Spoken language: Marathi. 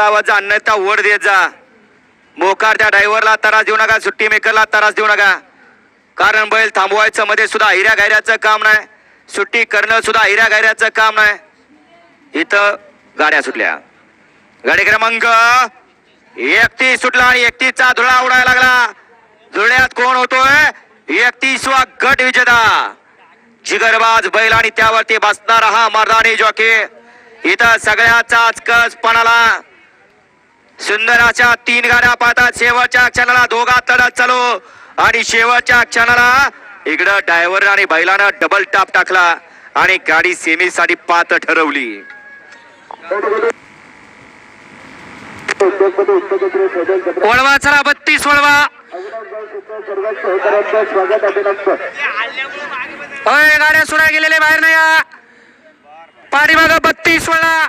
आवाज जा अन्यथा ओढ देत जा. मोकार त्या ड्रायव्हरला त्रास देऊ नका. सुट्टी मेकरला त्रास देऊ नका. कारण बैल थांबवायचं मध्ये सुद्धा हिऱ्या गायऱ्याचं काम नाही. सुट्टी करणं सुद्धा हिऱ्या गायऱ्याचं काम नाही. इथं गाड्या सुटल्या. गाडी क्रमांक एकतीस सुटला आणि एकतीसचा धुळा उडायला लागला. धुळ्यात कोण होतोय? एकतीसवा गट विजेता. जिगरबाज बैल आणि त्यावरती बसणारा हा मर्दानी जॉकी. इथं सगळ्याचा कस पणाला सुंदर अशा तीन गाड्या पाहतात. शेवटच्या क्षणाला दोघा तडत चालू. आणि शेवटच्या क्षणाला इकडं ड्रायव्हर आणि बैलानं डबल टाप टाकला. आणि गाडी सेमी साठी पात ठरवली. वळवा चला बत्तीस वळवा गाड्या सुरा गेलेले बाहेर नाही. या पाठीमागं बत्तीस वळा